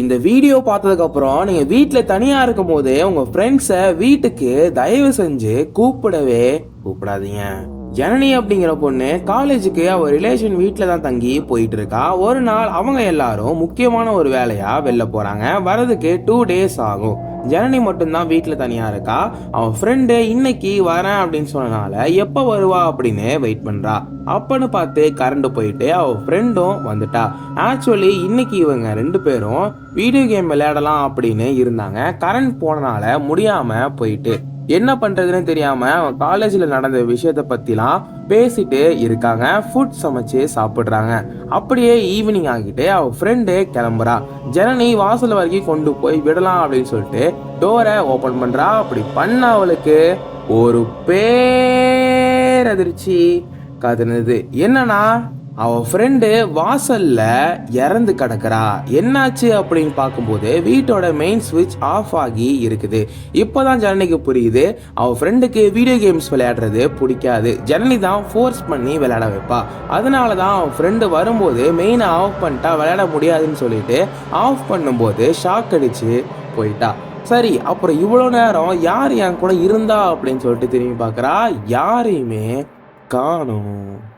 இந்த வீடியோ பார்த்ததுக்கப்புறம் நீங்கள் வீட்டில் தனியாக இருக்கும் போது உங்கள் ஃப்ரெண்ட்ஸை வீட்டுக்கு தயவு செஞ்சு கூப்பிடவே கூப்பிடாதீங்க. ஜனனி அப்படிங்கிற பொண்ணு காலேஜுக்கு அவர் ரிலேஷன் வீட்டில் தான் தங்கி போயிட்டு இருக்கா ஒரு நாள் அவங்க எல்லாரும் முக்கியமான ஒரு வேலையாக வெளில போகிறாங்க வரதுக்கு டூ டேஸ் ஆகும். ஜனனி மட்டும்தான் வீட்டில் தனியாக இருக்கா? அவன் ஃப்ரெண்டு இன்னைக்கு வரேன் அப்படின்னு சொன்னனால எப்போ வருவா? அப்படின்னு வெயிட் பண்ணுறா அப்பன்னு பார்த்து கரண்ட் போயிட்டு அவள் ஃப்ரெண்டும் வந்துட்டா. ஆக்சுவலி இன்னைக்கு இவங்க ரெண்டு பேரும் வீடியோ கேம் விளையாடலாம் அப்படின்னு இருந்தாங்க. கரண்ட் போனனால முடியாமல் போயிட்டு. என்ன பண்றதுன்னு தெரியாம அவன் காலேஜ்ல நடந்த விஷயத்த பத்திலாம் பேசிட்டு இருக்காங்க. ஃபுட் சமைச்சு சாப்பிடுறாங்க. அப்படியே ஈவினிங் ஆகிட்டு அவ ஃப்ரெண்டு கிளம்புறா. ஜனனி வாசல் வரைக்கும் கொண்டு போய் விடலாம் அப்படின்னு சொல்லிட்டு டோரை ஓபன் பண்றா. அப்படி பண்ண அவளுக்கு ஒரு பேரதிர்ச்சி கதனது. என்னன்னா அவ ஃப்ரெண்டு வாசல்ல இறந்து கிடக்குறா. என்னாச்சு அப்படின்னு பார்க்கும்போது வீட்டோட மெயின் சுவிட்ச் ஆஃப் ஆகி இருக்குது. இப்போதான் ஜனனிக்கு புரியுது. அவ ஃப்ரெண்டுக்கு வீடியோ கேம்ஸ் விளையாடுறது பிடிக்காது. ஜனனி தான் ஃபோர்ஸ் பண்ணி விளையாட வைப்பா. அதனால தான் அவன் ஃப்ரெண்டு வரும்போது மெயினை ஆஃப் பண்ணிட்டா விளையாட முடியாதுன்னு சொல்லிட்டு ஆஃப் பண்ணும்போது ஷாக் அடிச்சு போயிட்டா. சரி அப்புறம் இவ்வளோ நேரம் யார் என் கூட இருந்தா அப்படின்னு சொல்லிட்டு திரும்பி பார்க்குறா. யாரையுமே காணோம்.